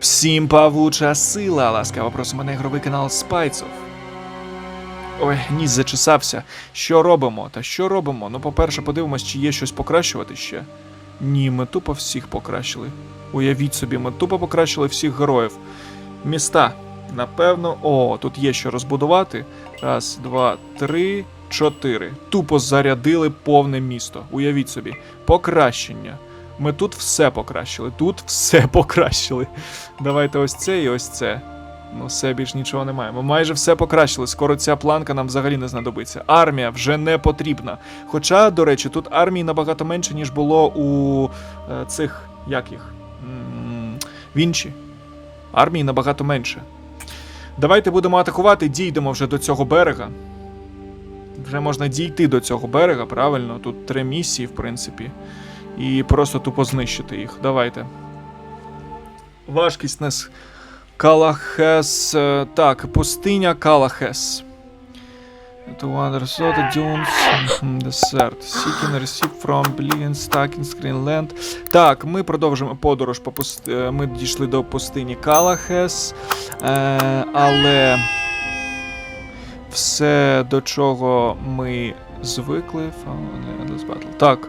Всім павуча сила! Ласкаво просимо на ігровий канал Спайцов. Ой, ніс зачесався. Що робимо? Та що робимо? Ну, по-перше, подивимось, чи є щось покращувати ще. Ні, ми тупо всіх покращили. Уявіть собі, ми тупо покращили всіх героїв. Міста. Напевно, о, тут є що розбудувати. Раз, два, три, чотири. Тупо зарядили повне місто. Уявіть собі. Покращення. Ми тут все покращили. Тут все покращили. Давайте ось це і ось це. Ну, все більш нічого немає. Ми майже все покращили. Скоро ця планка нам взагалі не знадобиться. Армія вже не потрібна. Хоча, до речі, тут армії набагато менше, ніж було у е, цих. як їх? Вінчі. Армії набагато менше. Давайте будемо атакувати, дійдемо вже до цього берега. Вже можна дійти до цього берега, правильно? Тут три місії, в принципі. І просто тупо знищити їх. Давайте. Важкість нас Калахес. е, Так, пустиня Калахес. Dunes desert. Seeking receipt from Brilliant stuck in Screenland. Так, ми продовжимо подорож по пуст... е, Ми дійшли до пустині Калахес. Е, але все, до чого ми звикли. Так.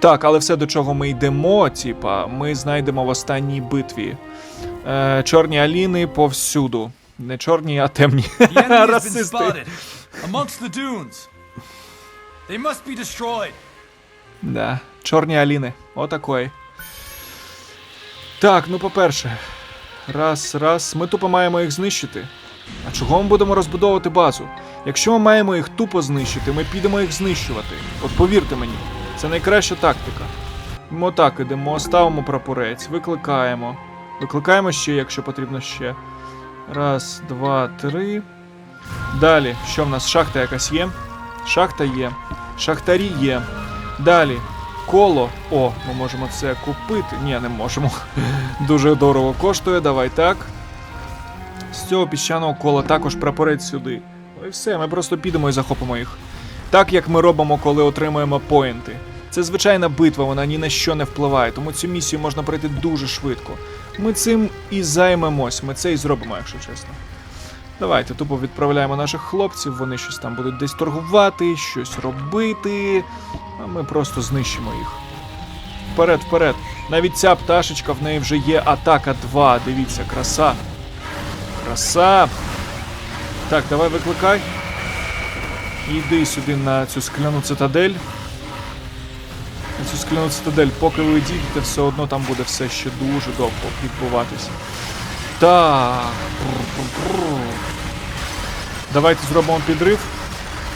Так, але все, до чого ми йдемо, типа, ми знайдемо в останній битві. Е, чорні аліни повсюду. Не чорні, а темні. Расисти. They must be destroyed. Да, чорні аліни. Отакої. Так, ну по-перше. Раз, раз. Ми тупо маємо їх знищити. А чого ми будемо розбудовувати базу? Якщо ми маємо їх тупо знищити, ми підемо їх знищувати. От повірте мені, це найкраща тактика. Ми отак ідемо, ставимо прапорець, викликаємо. Викликаємо ще, якщо потрібно ще. Раз, два, три. Далі, що в нас? Шахта якась є? Шахта є. Шахтарі є. Далі. Коло. О, ми можемо це купити. Ні, не можемо. Дуже дорого коштує, давай так. З цього піщаного кола також прапорець сюди. Ну і все, ми просто підемо і захопимо їх. Так як ми робимо, коли отримуємо поінти. Це звичайна битва, вона ні на що не впливає, тому цю місію можна пройти дуже швидко. Ми цим і займемось, ми це і зробимо, якщо чесно. Давайте тупо відправляємо наших хлопців, вони щось там будуть десь торгувати, щось робити, а ми просто знищимо їх. Вперед, вперед. Навіть ця пташечка, в неї вже є атака 2. Дивіться, краса. Краса. Так, давай викликай. Йди сюди на цю скляну цитадель. На цю скляну цитадель, поки ви дійдете, все одно там буде все ще дуже довго відбуватися. Так. Давайте зробимо підрив.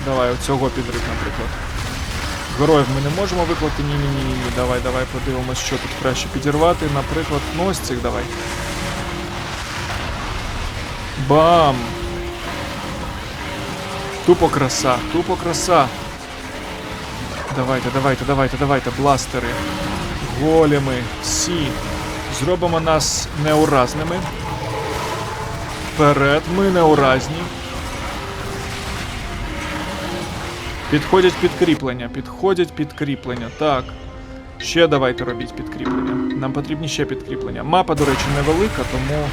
Давай, оцього підрив, наприклад. Героїв ми не можемо виклати. Ні, ні, ні, ні. Давай, давай подивимось, що тут краще підірвати. Наприклад, ну ось цих давай. Бам! Тупо краса, тупо краса. Давайте, давайте, давайте, давайте, бластери. Големи, всі. Зробимо нас неуразними. Вперед, ми неуразні. Підходять підкріплення, підходять підкріплення. Так. Ще давайте робіть підкріплення. Нам потрібні ще підкріплення. Мапа, до речі, невелика, тому.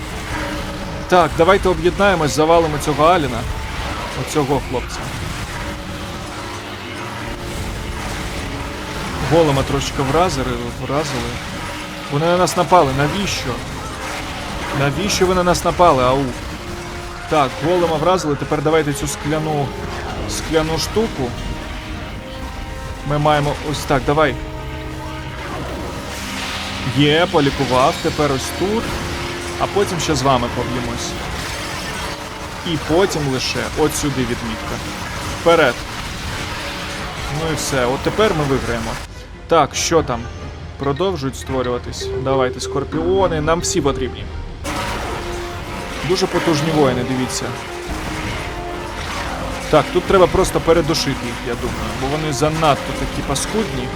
Так, давайте об'єднаємось, завалимо цього Аліна. Оцього хлопця. Голема трошечки вразили, вразили. Вони на нас напали. Навіщо? Навіщо ви на нас напали, ау? Так, голема вразили. Тепер давайте цю скляну скляну штуку. Ми маємо ось так, давай. Є, полікував, тепер ось тут. А потім ще з вами поб'ємось. І потім лише от сюди відмітка. Вперед. Ну і все. От тепер ми виграємо. Так, що там? Продовжують створюватись. Давайте, скорпіони, нам всі потрібні. Дуже потужні воїни, дивіться. Так, тут треба просто передушити їх, я думаю, бо вони занадто такі паскудні.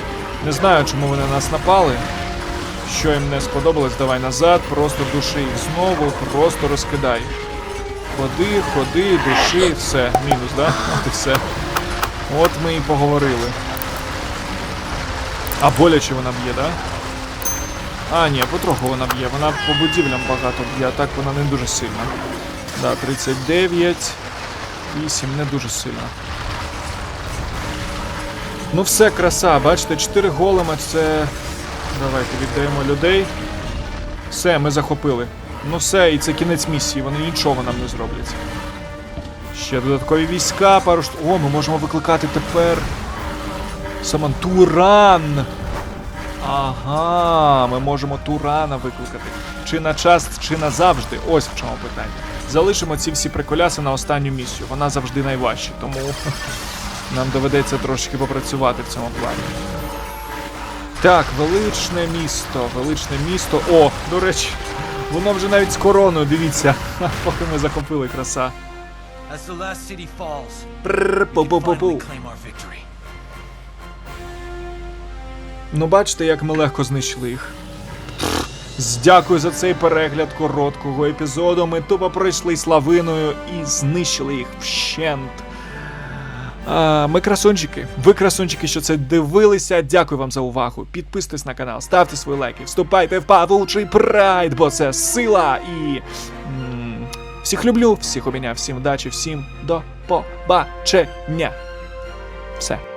Не знаю, чому вони на нас напали. Що їм не сподобалось, давай назад, просто души їх знову, просто розкидай. Ходи, ходи, души, все, мінус, да? От і все. От ми і поговорили. А боляче вона б'є, да? А, ні, потроху вона б'є. Вона по будівлям багато б'є, а так вона не дуже сильна. Да, 39. 8, не дуже сильно. Ну все, краса, бачите, 4 голема це. Давайте віддаємо людей. Все, ми захопили. Ну все, і це кінець місії, вони нічого нам не зроблять. Ще додаткові війська, пару. О, ми можемо викликати тепер. Саман Туран! Ага, ми можемо Турана викликати. Чи на час, чи назавжди. Ось в чому питання. Залишимо ці всі приколяси на останню місію. Вона завжди найважча, тому нам доведеться трошки попрацювати в цьому плані. Так, величне місто, величне місто. О, до речі, воно вже навіть з короною, дивіться. Поки ми захопили краса. As Ну, бачите, як ми легко знищили їх. Дякую за цей перегляд короткого епізоду. Ми тупо пройшли славиною і знищили їх вщент. А, ми красунчики. Ви красунчики, що це дивилися. Дякую вам за увагу. Підписуйтесь на канал, ставте свої лайки, вступайте в павучий прайд, бо це сила і. всіх люблю, всіх обійняв, всім вдачі, всім до побачення. Все.